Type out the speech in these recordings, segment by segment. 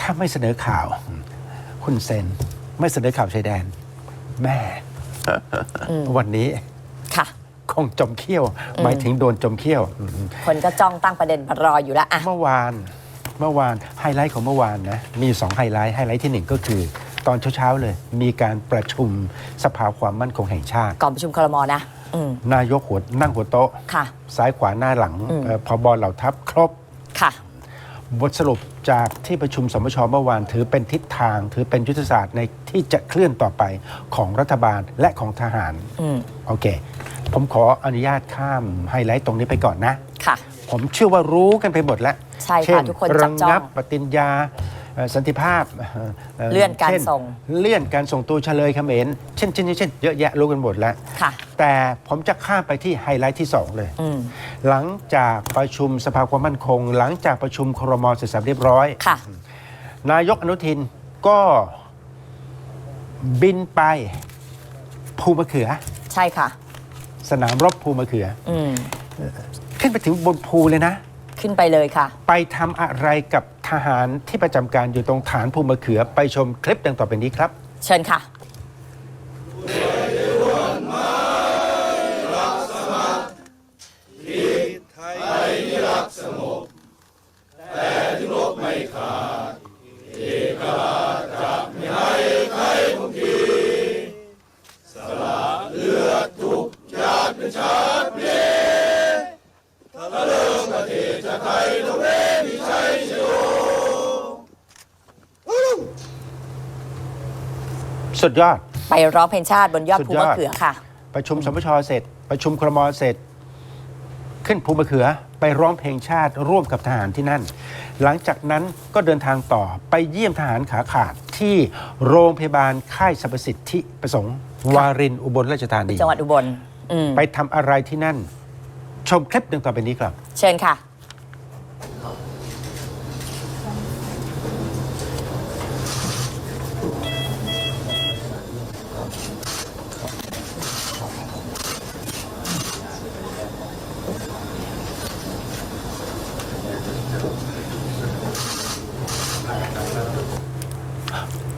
ถ้าไม่เสนอข่าว คุณเซนไม่เสนอข่าวชายแดน แม่ วันนี้ค่ะ คงจมเขี้ยวหมายถึงโดนจมเขี้ยว คนก็จ้องตั้งประเด็นรออยู่แล้วอะเมื่อวานเมื่อวานไฮไลท์ของเมื่อวานนะมีสองไฮไลท์ไฮไลท์ที่หนึ่งก็คือ ตอนเช้าๆเลย มีการประชุมสภาความมั่นคงแห่งชาติ ก่อนประชุมครมนะอืมนายกหัวนั่งหัวโต๊ะค่ะซ้ายขวาหน้าหลังอืมเอ่อพบเหล่าทัพครบค่ะ บทสรุปจากที่ประชุมสมชเมื่อวานถือเป็นทิศทาง ถือเป็นยุทธศาสตร์ในที่จะเคลื่อนต่อไปของรัฐบาลและของทหารอืมโอเค ผมขออนุญาตข้ามไฮไลท์ตรงนี้ไปก่อนนะ ค่ะ ผมเชื่อว่ารู้กันไปหมดแล้ว ใช่ค่ะเช่นทุกคนจัระบจ้องงับปฏิญญาเอ่อ สันติภาพเลื่อนการช่ส่งเลื่อนการส่งตัวเฉลยเขมรเช่นเช่นเช่นเยอะแยะรู้กันหมดแล้วค่ะแต่ผมจะข้ามไปที่ไฮไลท์ที่ 2 เลยอืมหลังจากประชุมสภาความมั่นคง หลังจากประชุมครมเสร็จสับเรียบร้อยค่ะนายกอนุทินก็บินไปภูมะเขือ ใช่ค่ะ สนามรบภูมะเขืออืมขึ้นไปถึงบนภูเลยนะ ขึ้นไปเลยค่ะ ไปทำอะไรกับ ทหารที่ประจำการอยู่ตรงฐานภูมะเขือไปชมคลิปดังต่อไปนี้ครับ เชิญค่ะ สุดยอด ไปร้องเพลงชาติบนยอดสุดภูยอดมะเขือค่ะ ประชุมสมชเสร็จ ประชุมครมเสร็จ ขึ้นภูมะเขือ ไปร้องเพลงชาติร่วมกับทหารที่นั่น หลังจากนั้นก็เดินทางต่อไปเยี่ยมทหารขาขาดที่โรงพยาบาลค่ายสรรพสิทธิประสงค์ วารินอุบลราชธานีจังหวัดอุบลอืมไปทำอะไรที่นั่น ชมคลิปดังต่อไปนี้ครับ เชิญค่ะ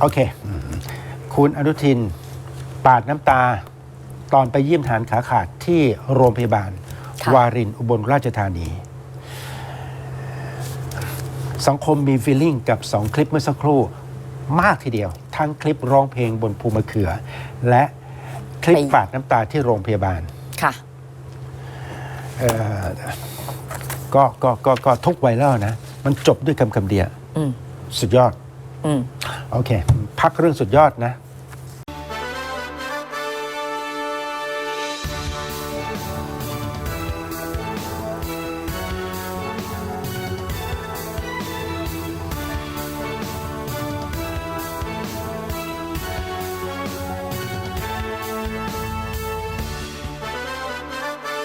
โอเคอืมคุณอนุทิน ปาดน้ำตา ตอนไปเยี่ยมทหารขาขาดที่โรงพยาบาลค่ะวารินอุบลราชธานี สังคมมีฟีลลิ่งกับสองคลิปเมื่อสักครู่มากทีเดียว ทั้งคลิปร้องเพลงบนภูมะเขือ และคลิปไปปาดน้ำตาที่โรงพยาบาล ค่ะเอ่อ ก็ก็ก็ก็ทุกไวรัลนะ มันจบด้วยคำคำเดียวอืมสุดยอด อืม โอเค พักเรื่องสุดยอดนะ